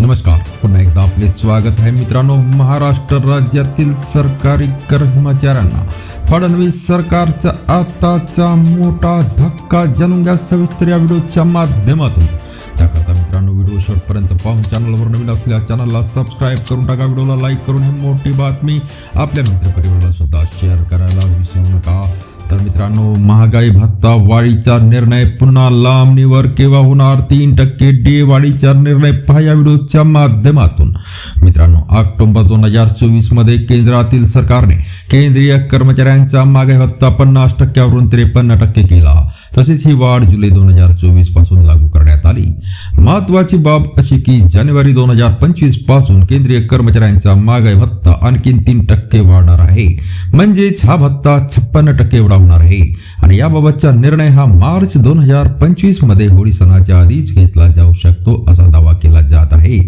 नमस्कार. पुन्हा एकदा आपले स्वागत आहे मित्रांनो. महाराष्ट्र राज्यातील सरकारी कर्मचाऱ्यांना. फडणवीस सरकारचा आताचा मोठा धक्का जाणून घ्या सविस्तर या व्हिडिओच्या माध्यमातून. त्याकरता मित्रांनो व्हिडिओ शेवटपर्यंत पाहून चॅनलवर नवीन असल्या चॅनलला सबस्क्राईब करून टाका. व्हिडिओला लाईक करून ही मोठी बातमी आपल्या मित्रपरिवाराला सुद्धा शेअर करायला विसरू नका. तर मित्रांनो महागाई भत्ता वाढीचा निर्णय पुन्हा लांबणीवर केव्हा होणार? तीन टक्के डी वाढीचा निर्णय पहा या व्हिडिओच्या माध्यमातून. मित्रांनो ऑक्टोबर दोन हजार चोवीसमध्ये केंद्रातील सरकारने केंद्रीय कर्मचाऱ्यांचा महागाई भत्ता पन्नास टक्क्यावरून त्रेपन्न टक्के केला. तसेच ही वाढ जुलै दोन हजार चोवीसपासून लागू करण्यात आली. महत्वाची बाब अशी की जानेवारी दोन हजार पंचवीसपासून केंद्रीय कर्मचाऱ्यांचा महागाई भत्ता आणखीन तीन टक्के वाढणार आहे. म्हणजेच हा भत्ता छप्पन्न टक्के एवढा होणार आहे. आणि याबाबतचा निर्णय हा मार्च दोन हजार पंचवीसमध्ये होळी सणाच्या आधीच घेतला जाऊ शकतो असा दावा केला जात आहे.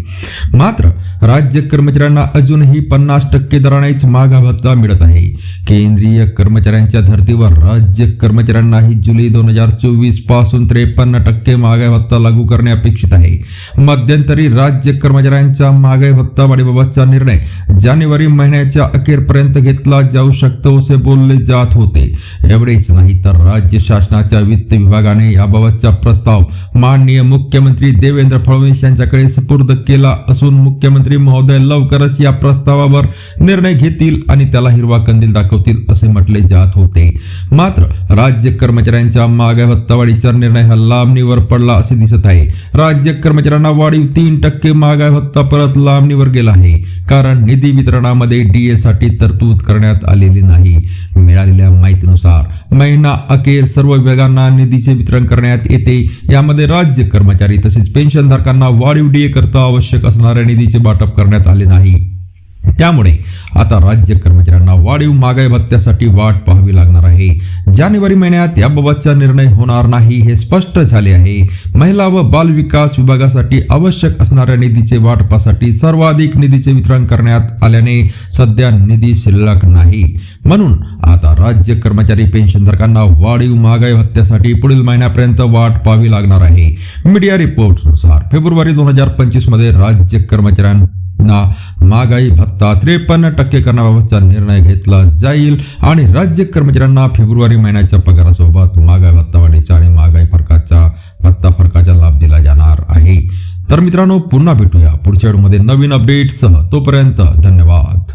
मात्र राज्य कर्मचाऱ्यांना अजूनही पन्नास टक्के दरानेच महागा भत्ता मिळत आहे. केंद्रीय कर्मचाऱ्यांच्या धर्तीवर राज्य कर्मचाऱ्यांनाही जुलै दोन हजार चोवीसपासून त्रेपन्न टक्के महागाई भत्ता लागू करणे अपेक्षित आहे. मध्यंतरी राज्य कर्मचाऱ्यांच्या महागाई भत्ता वाढीबाबतचा निर्णय जानेवारी महिन्याच्या अखेरपर्यंत घेतला जाऊ शकतो असे बोलले जात होते. एवढेच नाही तर राज्य शासनाच्या वित्त विभागाने याबाबतचा प्रस्ताव माननीय मुख्यमंत्री देवेंद्र फडणवीस यांच्याकडे सुपूर्द केला असून मुख्यमंत्री महोदय लवकरच या प्रस्तावावर निर्णय घेतील आणि त्याला हिरवा कंदील दाखवतील असे म्हटले जात होते. मात्र राज्य कर्मचाऱ्यांच्या महागाई भत्तावाढीचा निर्णय हा लांबणीवर पडला असे दिसत आहे. राज्य कर्मचाऱ्यांना वाढीव तीन टक्के महागाई भत्ता परत लांबणीवर गेला आहे. कारण निधी वितरणामध्ये डीए साठी तरतूद करण्यात आलेली नाही. मिळालेल्या माहितीनुसार महिना अखेर सर्व विभागांना निधीचे वितरण करण्यात येते. यामध्ये राज्य कर्मचारी तसेच पेन्शनधारकांना वाढीव डीए करता आवश्यक असणाऱ्या निधीचे वाटप करण्यात आले नाही. त्यामुळे आता राज्य कर्मचाऱ्यांना वाढीव महागाई भत्त्यासाठी वाट पाहावी लागणार आहे. जानेवारी महिन्यात याबाबतचा निर्णय होणार नाही हे स्पष्ट झाले आहे. महिला व बाल विकास विभागासाठी आवश्यक असणाऱ्या निधीचे वाटपासाठी सर्वाधिक निधीचे वितरण करण्यात आल्याने सध्या निधी शिल्लक नाही. म्हणून आता राज्य कर्मचारी पेन्शनधारकांना वाढीव महागाई भत्त्यासाठी पुढील महिन्यापर्यंत वाट पाहावी लागणार आहे. मीडिया रिपोर्ट्सनुसार फेब्रुवारी दोन हजार पंचवीसमध्ये राज्य कर्मचाऱ्यांना ना. महागाई भत्ता त्रेपन्न टक्के करण्याबाबतचा निर्णय घेतला जाईल. आणि राज्य कर्मचाऱ्यांना फेब्रुवारी महिन्याच्या पगारासोबत महागाई भत्ता वाढीचा आणि महागाई फरकाचा भत्ता फरकाचा लाभ दिला जाणार आहे. तर मित्रांनो पुन्हा भेटूया पुढच्या व्हिडिओमध्ये नवीन अपडेटसह तोपर्यंत धन्यवाद.